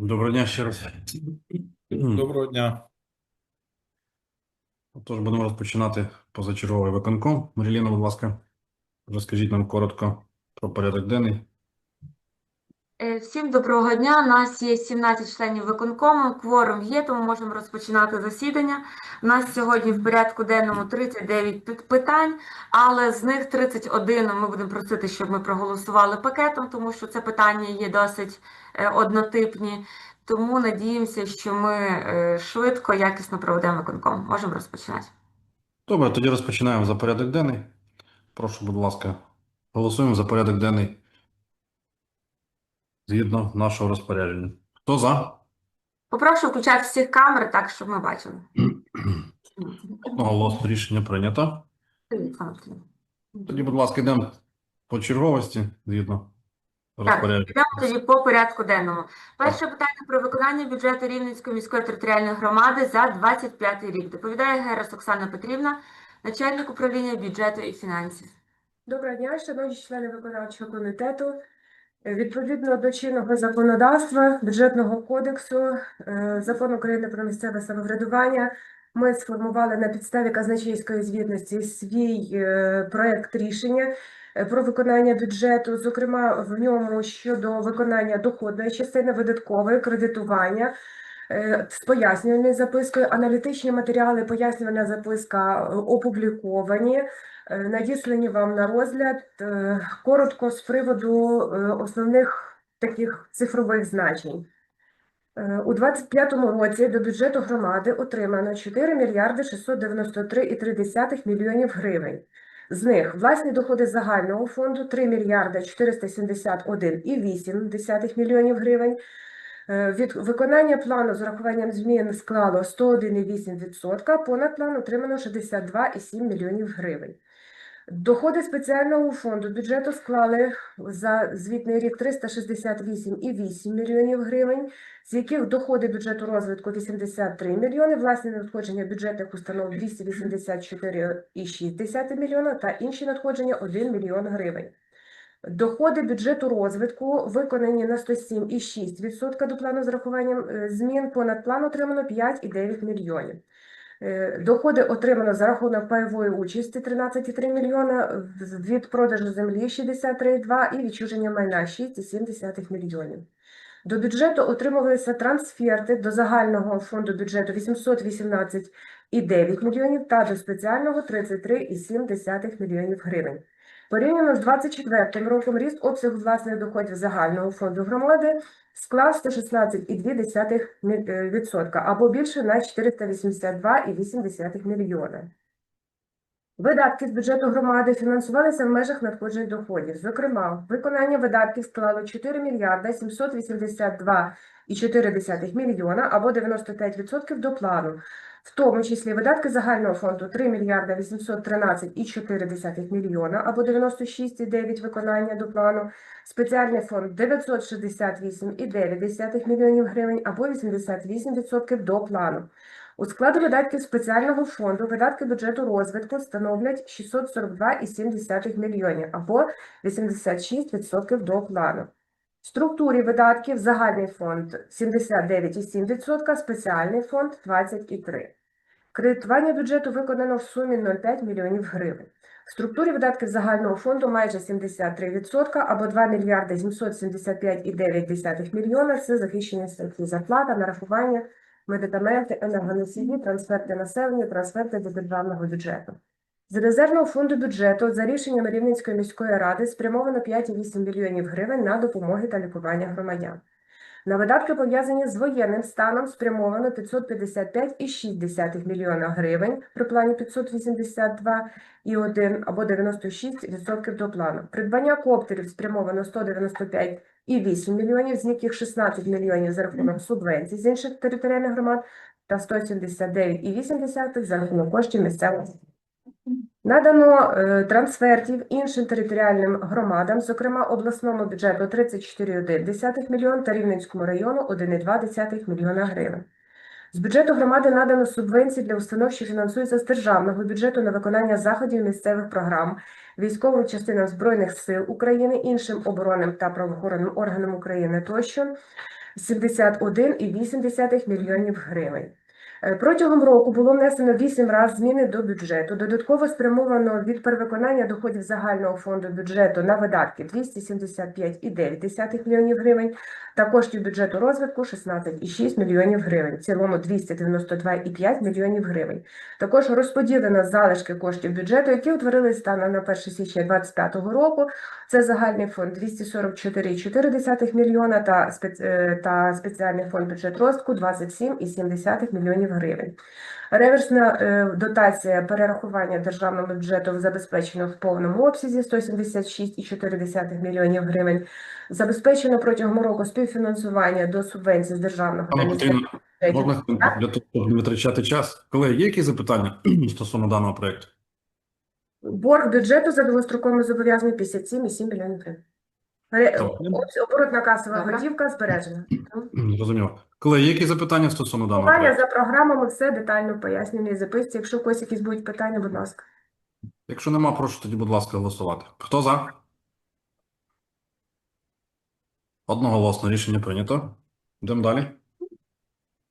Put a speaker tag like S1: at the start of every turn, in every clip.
S1: Доброго дня ще раз.
S2: Доброго дня.
S1: Отож, будемо розпочинати позачерговий виконком. Маріліна, будь ласка, розкажіть нам коротко про порядок денний.
S3: Е, Всім доброго дня. У нас є 17 членів виконкому. Кворум є, тому можемо розпочинати засідання. У нас сьогодні в порядку денному 39 питань, але з них 31 ми будемо просити, щоб ми проголосували пакетом, тому що це питання є досить е, однотипні. Тому надіємося, що ми е, швидко, якісно проведемо виконком. Можемо розпочинати.
S1: Добре, тоді розпочинаємо за порядок денний. Прошу, будь ласка, голосуємо за порядок денний згідно нашого розпорядження. Хто за?
S3: Попрошу включати всіх камер так, щоб ми бачили.
S1: Одноголосно рішення прийнято. Тоді, будь ласка, йдемо по черговості згідно розпорядження.
S3: Йдемо тоді по порядку денному. Перше питання про виконання бюджету Рівненської міської територіальної громади за 25 рік. Доповідає Герас Оксана Петрівна, начальник управління бюджету і фінансів.
S4: Доброго дня, шановні члени виконавчого комітету. Відповідно до чинного законодавства, бюджетного кодексу, е, Закону України про місцеве самоврядування, ми сформували на підставі казначейської звітності свій е, проект рішення е, про виконання бюджету, зокрема в ньому щодо виконання доходної частини, видаткової, кредитування, з пояснювальною запискою, аналітичні матеріали, пояснювальна записка е, опубліковані. Е, Надіслані вам на розгляд е, коротко з приводу е, основних таких цифрових значень. Е, У 25-му році до бюджету громади отримано 4 мільярди 693,3 мільйонів гривень. З них власні доходи загального фонду 3 мільярди 471,8 мільйонів гривень. Е, Від виконання плану з урахуванням змін склало 101,8%, понад план отримано 62,7 мільйонів гривень. Доходи спеціального фонду бюджету склали за звітний рік 368,8 мільйонів гривень, з яких доходи бюджету розвитку 83 мільйони, власні надходження бюджетних установ 284,6 мільйона та інші надходження 1 мільйон гривень. Доходи бюджету розвитку виконані на 107,6% до плану з урахуванням е, змін, понад план отримано 5,9 мільйонів. Е, Доходи отримано за рахунок пайової участі 13,3 мільйона, від продажу землі 63,2 і відчуження майна 6,7 мільйонів. До бюджету отримувалися трансферти до загального фонду бюджету 818,9 мільйонів та до спеціального 33,7 мільйонів гривень. Порівняно з 24 роком ріст обсягу власних доходів загального фонду громади склав 116,2% мі- е, або більше на 482,8 мільйона. Видатки з бюджету громади фінансувалися в межах надходжень доходів. Зокрема, виконання видатків склало 4 мільярда 782,4 мільйона або 95% до плану. В тому числі видатки загального фонду 3 мільярда 813,4 мільйона або 96,9% виконання до плану, спеціальний фонд 968,9 мільйонів гривень або 88% до плану. У складі видатків спеціального фонду видатки бюджету розвитку становлять 642,7 мільйонів або 86% до плану. В структурі видатків загальний фонд 79,7%, спеціальний фонд 20,3%. Кредитування бюджету виконано в сумі 0,5 мільйонів гривень. В структурі видатків загального фонду майже 73% або 2 мільярди 775,9 мільйона – це захищені статті зарплата, нарахування, медикаменти, енергоносії, трансферти населення, трансферти до державного бюджету. З резервного фонду бюджету за рішенням Рівненської міської ради спрямовано 5,8 мільйонів гривень на допомоги та лікування громадян. На видатки, пов'язані з воєнним станом, спрямовано 555,6 мільйона гривень при плані 582,1 або 96% до плану. Придбання коптерів спрямовано 195,8 мільйонів, з яких 16 мільйонів за рахунок субвенцій з інших територіальних громад та 179,8 за рахунок коштів місцевого. Надано е, трансфертів іншим територіальним громадам, зокрема обласному бюджету 34,1 мільйон та Рівненському району 1,2 мільйона гривень. З бюджету громади надано субвенції для установ, що фінансуються з державного бюджету на виконання заходів місцевих програм, військовим частинам Збройних сил України, іншим оборонним та правоохоронним органам України тощо. 71,8 мільйонів гривень. Е, Протягом року було внесено 8 разів зміни до бюджету. Додатково спрямовано від перевиконання доходів загального фонду бюджету на видатки 275,9 мільйонів гривень та коштів бюджету розвитку 16,6 мільйонів гривень. В цілому 292,5 мільйонів гривень. Також розподілено залишки коштів бюджету, які утворились станом на 1 січня 2025 року. Це загальний фонд 244,4 мільйона та, спец... е, та спеціальний фонд бюджет розвитку 27,7 мільйонів гривень. Реверсна е, дотація перерахування державного бюджету забезпечено в повному обсязі 176,4 мільйонів гривень. Забезпечено протягом року співфінансування до субвенцій з державного
S1: можна хвилинку для того, щоб не витрачати час? Колеги, є якісь запитання стосовно даного проекту?
S4: Борг бюджету за довгостроковими зобов'язаннями 57,7 мільйонів гривень. Оборотна касова готівка збережена.
S1: Зрозуміло. Колеги, є якісь запитання стосовно даного
S4: Питання за програмами все детально пояснює записці. Якщо у когось якісь будуть питання, будь ласка.
S1: Якщо нема, прошу тоді, будь ласка, голосувати. Хто за? Одноголосно рішення прийнято. Йдемо далі.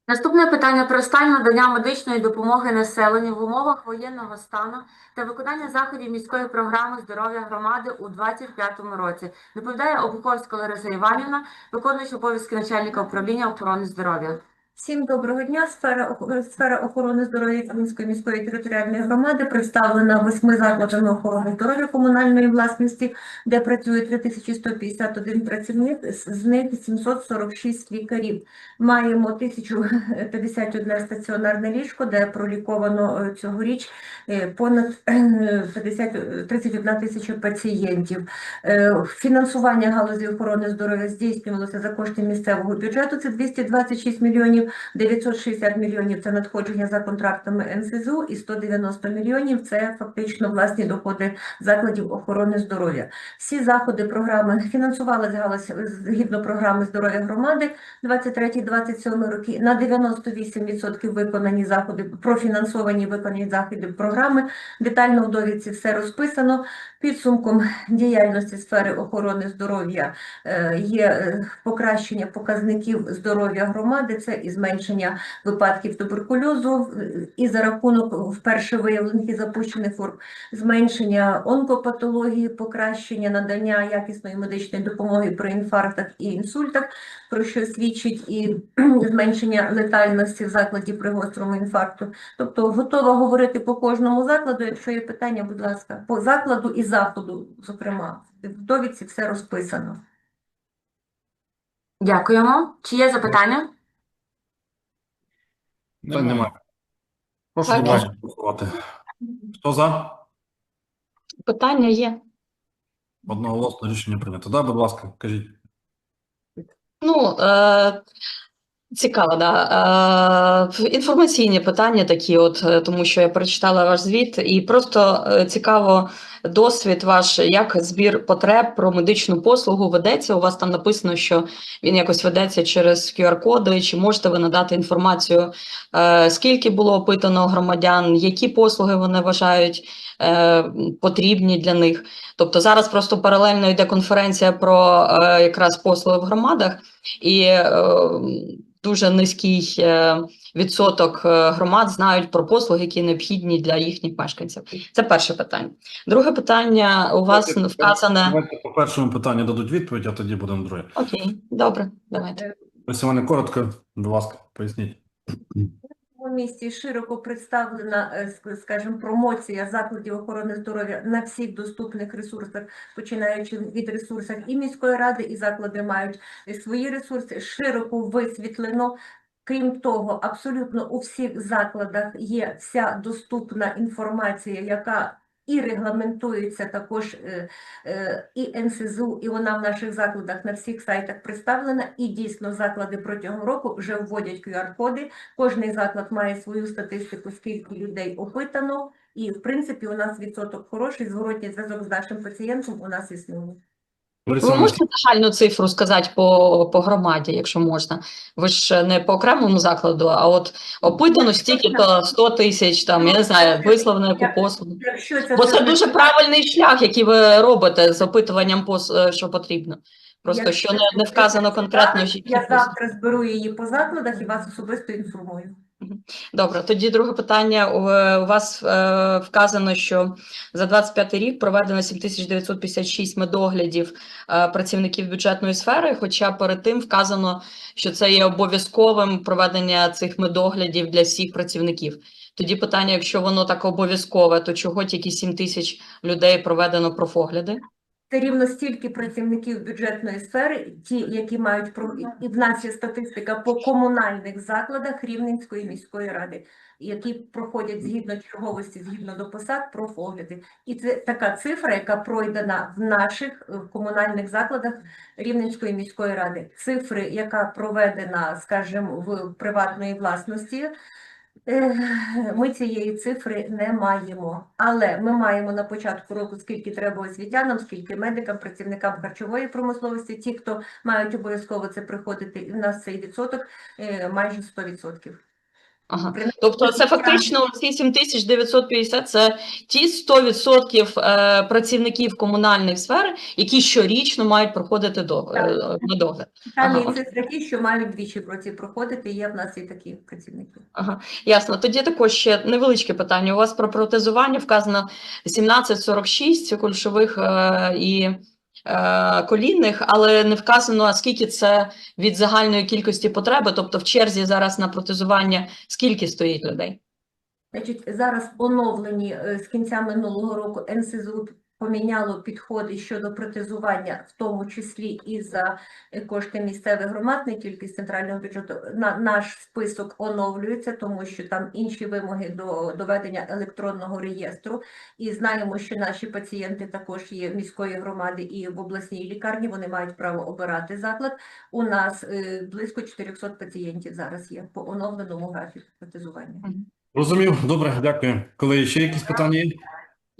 S3: Наступне питання про стан надання медичної допомоги населенню в умовах воєнного стану та виконання заходів міської програми здоров'я громади у 2025 році. Доповідає Обуховська Лариса Іванівна, виконуючи обов'язки начальника управління охорони здоров'я.
S5: Всім доброго дня. Сфера, сфера охорони здоров'я Кам'янської міської територіальної громади представлена восьми закладами охорони здоров'я комунальної власності, де працює 3151 працівник, з них 746 лікарів. Маємо 1051 стаціонарне ліжко, де проліковано е, цьогоріч е, понад е, 50, 31 тисяча пацієнтів. Е, Фінансування галузі охорони здоров'я здійснювалося за кошти місцевого бюджету. Це 226 мільйонів, 960 мільйонів – це надходження за контрактами НСЗУ і 190 мільйонів – це фактично власні доходи закладів охорони здоров'я. Всі заходи програми фінансувалися галузь згідно програми здоров'я громади 23-27 роки. На 98% виконані заходи, профінансовані виконані заходи програми. Детально в довідці все розписано. Підсумком діяльності сфери охорони здоров'я е, є е, покращення показників здоров'я громади, це і зменшення випадків туберкульозу, і за рахунок вперше виявлених і запущених форм, зменшення онкопатології, покращення надання якісної медичної допомоги при інфарктах і інсультах, про що свідчить і зменшення летальності в закладі при гострому інфаркту. Тобто готова говорити по кожному закладу. Якщо є питання, будь ласка, по закладу і заходу, зокрема, в довідці все розписано.
S3: Дякуємо. Чи є запитання?
S1: Питань немає. Прошу,
S6: Так.
S1: будь ласка, голосувати. Хто за?
S6: Питання є.
S1: Одноголосно рішення прийнято. Да, будь ласка, кажіть.
S6: Ну, е, цікаво, да. Е, інформаційні питання такі, от, е, тому що я прочитала ваш звіт, і просто е, цікаво досвід ваш, як збір потреб про медичну послугу ведеться. У вас там написано, що він якось ведеться через QR-коди. Чи можете ви надати інформацію, е, скільки було опитано громадян, які послуги вони вважають е, потрібні для них? Тобто зараз просто паралельно йде конференція про е, якраз послуги в громадах, і е, дуже низький відсоток громад знають про послуги, які необхідні для їхніх мешканців. Це перше питання. Друге питання у вас
S1: Давайте-
S6: вказане.
S1: Давайте по першому питанню дадуть відповідь, а тоді будемо друге.
S6: Окей, добре, давайте.
S1: Ось мене коротко, будь ласка, поясніть.
S5: Місті широко представлена, е, скажімо, промоція закладів охорони здоров'я на всіх доступних ресурсах, починаючи від ресурсів і міської ради, і заклади мають свої ресурси. Широко висвітлено. Крім того, абсолютно у всіх закладах є вся доступна інформація, яка і регламентується також е, е, і НСЗУ, і вона в наших закладах на всіх сайтах представлена. І дійсно заклади протягом року вже вводять QR-коди. Кожний заклад має свою статистику, скільки людей опитано, і в принципі у нас відсоток хороший. Зворотній зв'язок з нашим пацієнтом у нас існує.
S6: Ви можете загальну цифру сказати по, по громаді, якщо можна. Ви ж не по окремому закладу, а от опитано стільки то 100 тисяч, там я не знаю, висловлено яку послугу. Бо це дуже правильний шлях, який ви робите з опитуванням, пос- е, що потрібно. Просто
S5: Я-
S6: що не, не вказано конкретно.
S5: Я завтра зберу її по закладах і вас особисто інформую.
S6: Добре, тоді друге питання. У, вас е, вказано, що за 25 рік проведено 7956 медоглядів е, працівників бюджетної сфери, хоча перед тим вказано, що це є обов'язковим проведення цих медоглядів для всіх працівників. Тоді питання, якщо воно так обов'язкове, то чого тільки 7 тисяч людей проведено профогляди?
S5: Це рівно стільки працівників бюджетної сфери, ті, які мають про і в нас є статистика по комунальних закладах Рівненської міської ради, які проходять згідно черговості, згідно до посад, профогляди. І це така цифра, яка пройдена в наших е, комунальних закладах Рівненської міської ради. Цифри, яка проведена, скажімо, в приватної власності. Ми цієї цифри не маємо, але ми маємо на початку року скільки треба освітянам, скільки медикам, працівникам харчової промисловості, ті, хто мають обов'язково це приходити, і в нас цей відсоток е, майже 100%.
S6: Ага. Тобто це фактично ці 7950 – це ті 100% е, працівників комунальних сфер, які щорічно мають проходити до, е, на догляд. Ага, окей.
S5: такі, що мають двічі про ці проходити, є в нас і такі працівники.
S6: Ага, ясно. Тоді також ще невеличке питання. У вас про протезування вказано 1746 кульшових е, і колінних, але не вказано, скільки це від загальної кількості потреби. Тобто в черзі зараз на протезування скільки стоїть людей?
S5: Значить, зараз оновлені е, з кінця минулого року НСЗУ поміняло підходи щодо протезування, в тому числі і за е, кошти місцевих громад, не тільки з центрального бюджету. На, наш список оновлюється, тому що там інші вимоги до доведення електронного реєстру. І знаємо, що наші пацієнти також є міської громади і в обласній лікарні. Вони мають право обирати заклад. У нас е, близько 400 пацієнтів зараз є по оновленому графіку протезування.
S1: Розумів, добре, дякую. Коли ще якісь питання є?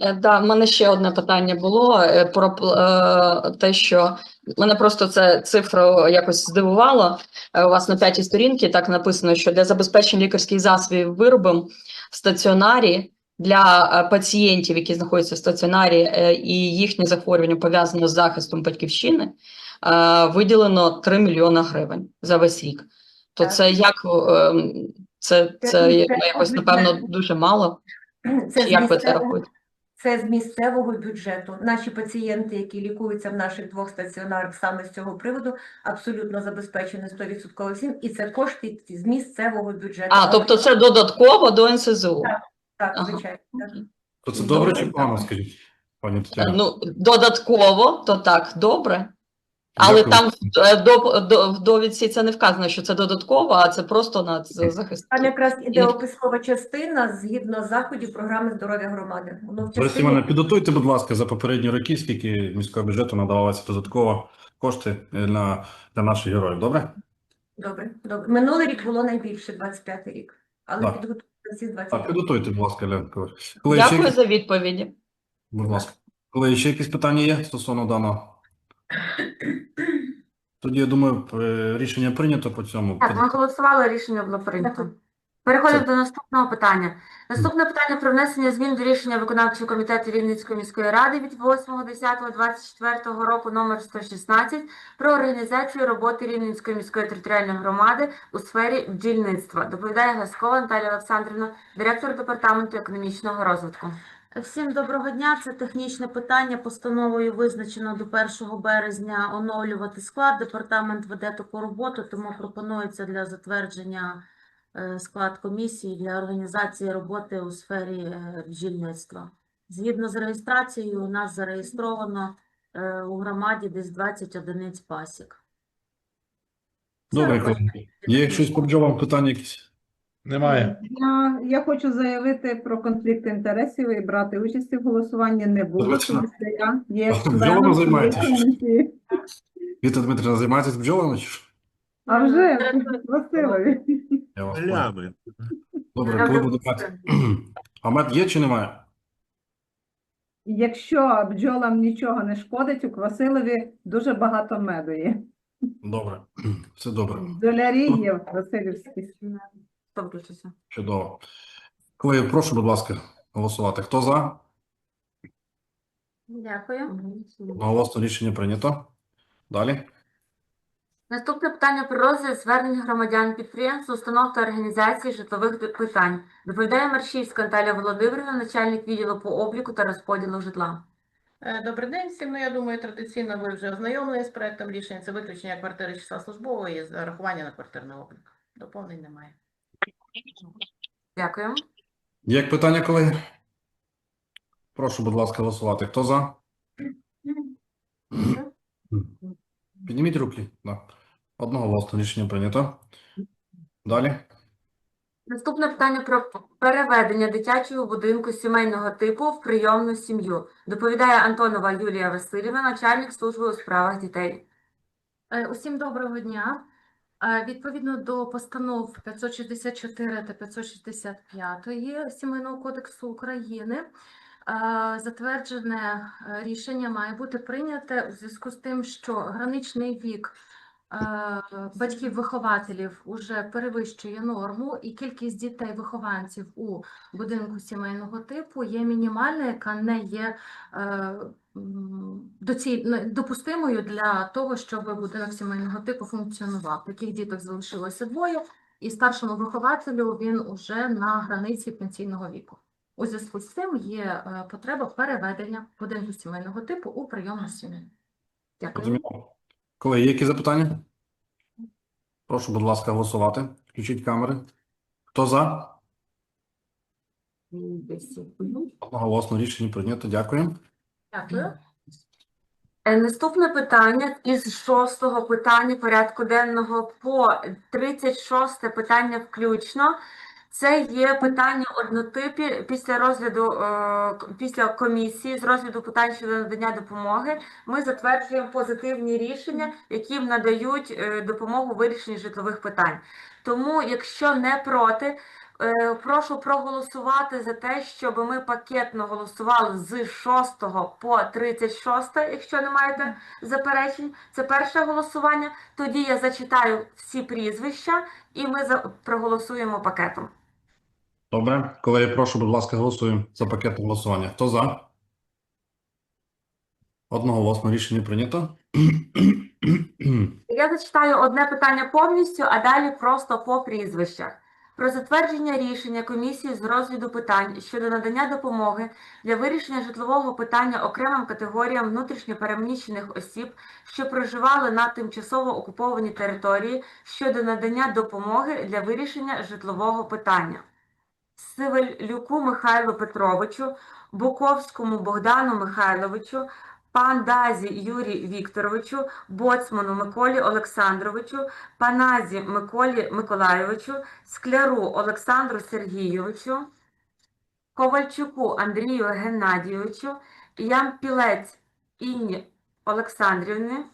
S6: Е, Да, в мене ще одне питання було е, про е, те, що мене просто це цифра якось здивувало. Е, У вас на п'ятій сторінці так написано, що для забезпечення лікарських засобів виробом в стаціонарі для е, пацієнтів, які знаходяться в стаціонарі, е, і їхнє захворювання пов'язане з захистом батьківщини, е, виділено 3 мільйона гривень за весь рік. То
S5: Так.
S6: це як е, це,
S5: Це
S6: це якось напевно дуже мало.
S5: Це
S6: як ви це рахуєте?
S5: Це з місцевого бюджету. Наші пацієнти, які лікуються в наших двох стаціонарах саме з цього приводу, абсолютно забезпечені 100% всім, і це кошти з місцевого бюджету.
S6: А, тобто це додатково до НСЗУ.
S5: так,
S6: ага.
S5: звичайно. так.
S1: То це добре
S6: Добре.
S1: чи погано, скажіть, пані Тетяна?
S6: Ну, додатково, то так, добре. Але
S1: Дякую.
S6: там в, е, до, до, в довідці це не вказано, що це додатково, а це просто на захист.
S5: Там якраз іде опискова частина згідно заходів програми здоров'я громади. Воно в частині
S1: Івановна, підготуйте, будь ласка, за попередні роки, скільки міського бюджету надавалося додатково кошти е, на, для наших героїв, добре?
S5: добре, добре. Минулий рік було найбільше, 25 рік, але
S1: Так.
S5: підготуйте всі
S1: Так,
S5: 25.
S1: підготуйте, будь ласка. Коли коли ще,
S6: Дякую за відповіді.
S1: будь ласка. Коли ще якісь питання є стосовно даного? Тоді, я думаю, е, рішення прийнято по цьому.
S3: Так, ми голосували, рішення було прийнято. Переходимо до наступного питання. Наступне питання про внесення змін до рішення виконавчого комітету Рівненської міської ради від 8.10.24 року номер 116 про організацію роботи Рівненської міської територіальної громади у сфері бджільництва. Доповідає Гаскова Наталія Олександрівна, директор департаменту економічного розвитку.
S7: Всім доброго дня. Це технічне питання. Постановою визначено до 1 березня оновлювати склад. Департамент веде таку роботу, тому пропонується для затвердження е, склад комісії для організації роботи у сфері е, бджільництва. Згідно з реєстрацією, у нас зареєстровано е, у громаді десь 20 одиниць пасік.
S1: Добре, колеги. Є щось по бджолам питання якісь?
S2: Немає.
S8: Я, я хочу заявити про конфлікт інтересів і брати участь в голосуванні не буду, тому що я є членом комісії.
S1: Віта Дмитрівна, займаєтесь бджолами? чи що?
S8: А вже Василові.
S1: Я вас понял.
S2: Лями.
S1: Добре, коли буде мед? А мед є чи немає?
S8: Якщо бджолам нічого не шкодить, у Квасилові дуже багато меду є.
S1: Добре, все добре,
S8: Долярі є в Васильівській.
S3: Хто включився?
S1: чудово. Колеги, прошу, будь ласка, голосувати. Хто за?
S3: Дякую.
S1: Голосно рішення прийнято. Далі.
S3: Наступне питання про розгляд звернень громадян, підприємств, установ та організацій житлових питань. Доповідає Маршівська Наталія Володимирівна, начальник відділу по обліку та розподілу житла.
S9: Е, Добрий день всім. Ну, я думаю, традиційно ви вже ознайомлені з проектом рішення. Це виключення квартири числа службового і зарахування на квартирний облік. Доповнень немає.
S3: Дякую.
S1: Є питання, колеги? Прошу, будь ласка, голосувати. Хто за? Підніміть руки. Да. Одноголосно рішення прийнято. Далі.
S3: Наступне питання про переведення дитячого будинку сімейного типу в прийомну сім'ю. Доповідає Антонова Юлія Васильівна, начальник служби у справах дітей.
S10: Е, Усім доброго дня. Відповідно до постанов 564 та 565 Сімейного кодексу України, затверджене е, рішення має бути прийняте у зв'язку з тим, що граничний вік батьків-вихователів уже перевищує норму, і кількість дітей-вихованців у будинку сімейного типу є мінімальна, яка не є е, допустимою для того, щоб будинок сімейного типу функціонував. Таких діток залишилося двоє, і старшому вихователю він уже на границі пенсійного віку. У зв'язку з цим є е, потреба переведення будинку сімейного типу у прийомну сім'ю.
S3: Дякую.
S1: Колеги, які запитання? Прошу, будь ласка, голосувати. Включіть камери. Хто за? Одноголосно рішення прийнято. Дякую.
S10: Дякую.
S3: Е, Наступне питання із шостого питання порядку денного по 36 питання включно. Це є питання однотипі після розгляду, е, після комісії з розгляду питань щодо надання допомоги. Ми затверджуємо позитивні рішення, які надають е, допомогу вирішенні житлових питань. Тому, якщо не проти, е, прошу проголосувати за те, щоб ми пакетно голосували з 6 по 36, якщо не маєте заперечень. Це перше голосування. Тоді я зачитаю всі прізвища і ми проголосуємо пакетом.
S1: Добре. Колеги, прошу, будь ласка, голосуємо за пакет голосування. Хто за? Одноголосно рішення прийнято.
S3: Я зачитаю одне питання повністю, а далі просто по прізвищах. Про затвердження рішення комісії з розгляду питань щодо надання допомоги для вирішення житлового питання окремим категоріям внутрішньопереміщених осіб, що проживали на тимчасово окупованій території щодо надання допомоги для вирішення житлового питання. Сивелюку Михайлу Петровичу, Буковському Богдану Михайловичу, Пандазі Юрію Вікторовичу, Боцману Миколі Олександровичу, Паназі Миколі Миколайовичу, Скляру Олександру Сергійовичу, Ковальчуку Андрію Геннадійовичу, Ямпілець Інні Олександрівні,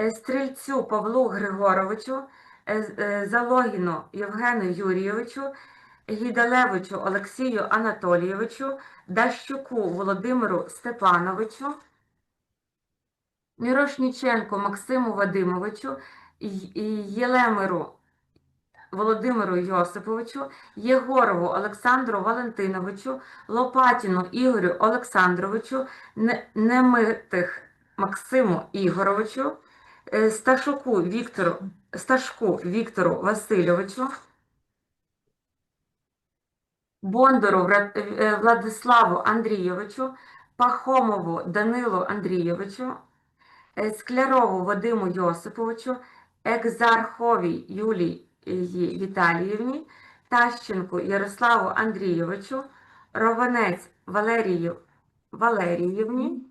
S3: е, Стрільцю Павлу Григоровичу, е, е, Залогіну Євгену Юрійовичу, Гідалевичу Олексію Анатолійовичу, Дащуку Володимиру Степановичу, Мірошніченко Максиму Вадимовичу, Єлемиру Володимиру Йосиповичу, Єгорову Олександру Валентиновичу, Лопатіну Ігорю Олександровичу, Немитих Максиму Ігоровичу, е, Сташуку Віктору, Сташку Віктору Васильовичу, Бондару е, Владиславу Андрійовичу, Пахомову Данилу Андрійовичу, е, Склярову Вадиму Йосиповичу, Екзарховій Юлії Віталіївні, Тащенку Ярославу Андрійовичу, Рованець Валерію Валеріївні,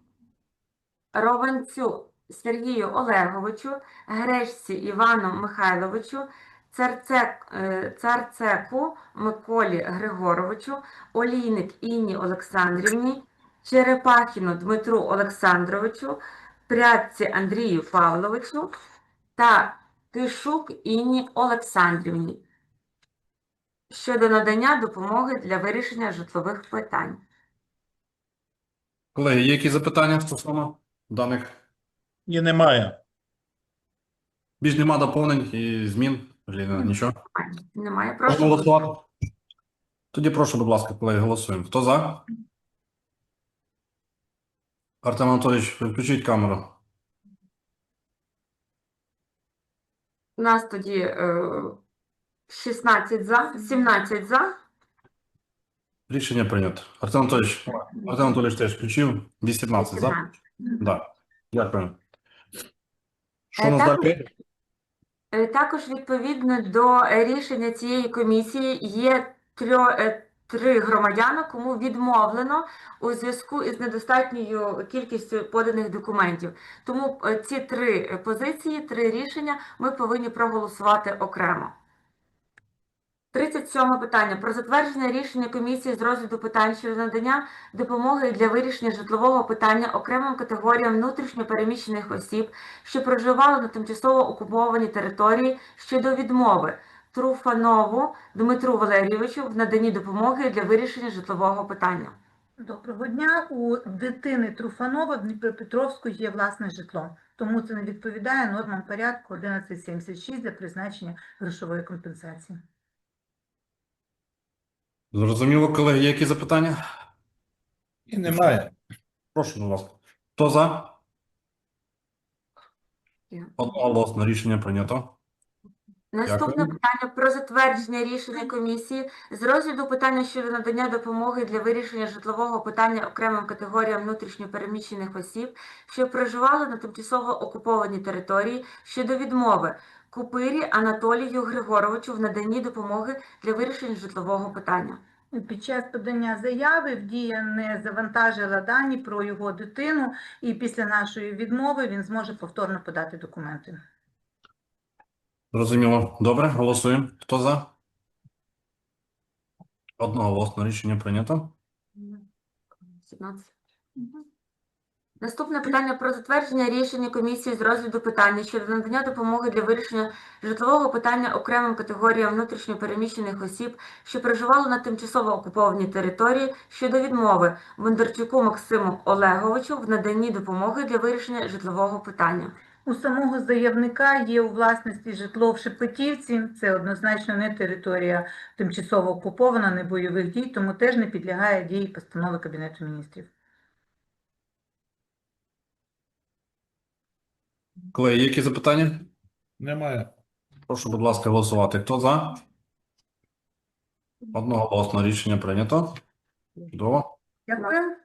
S3: Рованцю Сергію Олеговичу, Гречці Івану Михайловичу, е, Царцеку Миколі Григоровичу, Олійник Інні Олександрівні, Черепахіну Дмитру Олександровичу, Прядці Андрію Павловичу та Кишук Інні Олександрівні щодо надання допомоги для вирішення житлових питань.
S1: Колеги, є які запитання стосовно даних?
S2: Ні, немає.
S1: Більш нема доповнень і змін. Ліна, нічого.
S3: Немає.
S1: Прошу голосувати. Тоді прошу, будь ласка, колеги, голосуємо. Хто за? Артем Анатолійович, включіть камеру.
S3: У нас тоді е, 16 за, 17 за.
S1: Рішення прийнято. Артем Анатолійович, Артем Анатолійович теж включив. 18, за. так?
S3: 18.
S1: Да. Дякую. Що
S3: Е,
S1: у нас далі?
S3: Е, Також відповідно до е, рішення цієї комісії є трьо, е, три громадяни, кому відмовлено у зв'язку із недостатньою кількістю поданих документів. Тому ці три позиції, три рішення ми повинні проголосувати окремо. 37 питання про затвердження рішення комісії з розгляду питань щодо надання допомоги для вирішення житлового питання окремим категоріям внутрішньо переміщених осіб, що проживали на тимчасово окупованій території щодо відмови Труфанову Дмитру Валерійовичу в наданні допомоги для вирішення житлового питання.
S11: Доброго дня. У дитини Труфанова в Дніпропетровську є власне житло, тому це не відповідає нормам порядку 1176 для призначення грошової компенсації.
S1: Зрозуміло, колеги, є які запитання?
S2: І немає.
S1: Прошу, будь ласка. Хто за? Одноголосно рішення прийнято.
S3: Наступне
S1: Дякую.
S3: питання про затвердження рішення комісії з розгляду питання щодо надання допомоги для вирішення житлового питання окремим категоріям внутрішньо переміщених осіб, що проживали на тимчасово окупованій території щодо відмови Купирі Анатолію Григоровичу в наданні допомоги для вирішення житлового питання.
S11: Під час подання заяви Вдія не завантажила дані про його дитину, і після нашої відмови він зможе повторно подати документи.
S1: Зрозуміло. Добре, голосуємо. Хто за? Одноголосно рішення прийнято.
S3: 17. Наступне питання про затвердження рішення комісії з розгляду питання щодо надання допомоги для вирішення житлового питання окремим категоріям внутрішньо переміщених осіб, що проживали на тимчасово окупованій території щодо відмови Бондарчуку Максиму Олеговичу в наданні допомоги для вирішення житлового питання.
S11: У самого заявника є у власності житло в Шепетівці. Це однозначно не територія тимчасово окупована, не бойових дій, тому теж не підлягає дії постанови Кабінету міністрів.
S1: Колеги, є які запитання?
S2: Немає.
S1: Прошу, будь ласка, голосувати. Хто за? Одноголосно рішення прийнято. Чудово.
S11: Дякую.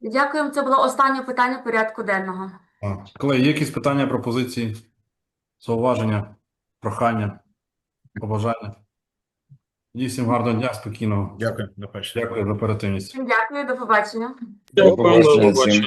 S3: Дякуємо. Це було останнє питання порядку денного.
S1: А, Колеги, є якісь питання, пропозиції, зауваження, прохання, побажання? І всім гарного дня, спокійного.
S2: Дякую. До побачення.
S1: Дякую за оперативність.
S3: Дякую, до побачення.
S12: До побачення всім.